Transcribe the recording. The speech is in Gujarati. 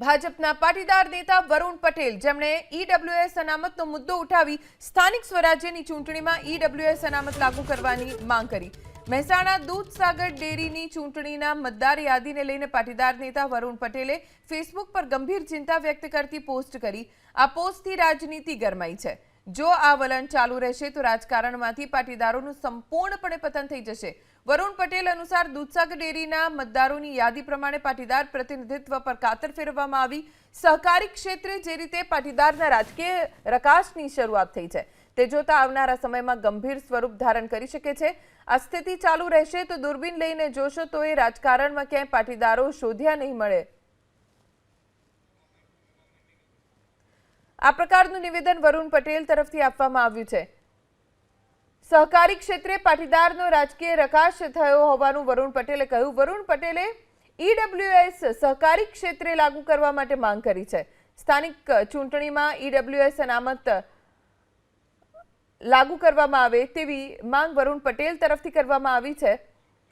ભાજપના પાટીદાર નેતા વરુણ પટેલ જેમણે ઈડબ્લ્યુએસ અનામતનો મુદ્દો ઉઠાવી સ્થાનિક સ્વરાજ્યની ચૂંટણીમાં ઈડબ્લ્યુએસ અનામત લાગુ કરવાની માંગ કરી. મહેસાણા દૂધસાગર ડેરીની ચૂંટણીના મતદાર યાદીને લઈને પાટીદાર નેતા વરુણ પટેલે ફેસબુક પર ગંભીર ચિંતા વ્યક્ત કરતી પોસ્ટ કરી. આ પોસ્ટથી રાજનીતિ ગરમાઈ છે. જો આ વલણ ચાલુ રહેશે તો રાજકારણમાંથી પાટીદારોનું સંપૂર્ણપણે પતન થઈ જશે. વરુણ પટેલ અનુસાર દૂધસાગર ડેરીના મતદારોની યાદી પ્રમાણે પાટીદાર પ્રતિનિધિત્વ પર કાતર ફેરવવામાં આવી. સહકારી ક્ષેત્રે જે રીતે પાટીદારના રાજકીય રકાશની શરૂઆત થઈ છે, તે જોતા આવનારા સમયમાં ગંભીર સ્વરૂપ ધારણ કરી શકે છે. આ સ્થિતિ ચાલુ રહેશે તો દૂરબીન લઈને જોશો તો એ રાજકારણમાં ક્યાંય પાટીદારો શોધ્યા નહીં મળે. આ પ્રકારનું નિવેદન વરુણ પટેલ તરફથી આપવામાં આવ્યું છે. સહકારી ક્ષેત્રે પાટીદારનો રાજકીય રકાશ થયો હોવાનું વરુણ પટેલે કહ્યું. વરુણ પટેલે ઈડબ્લ્યુએસ સહકારી ક્ષેત્રે લાગુ કરવા માટે માંગ કરી છે. સ્થાનિક ચૂંટણીમાં ઈડબ્લ્યુએસ અનામત લાગુ કરવામાં આવે તેવી માંગ વરુણ પટેલ તરફથી કરવામાં આવી છે.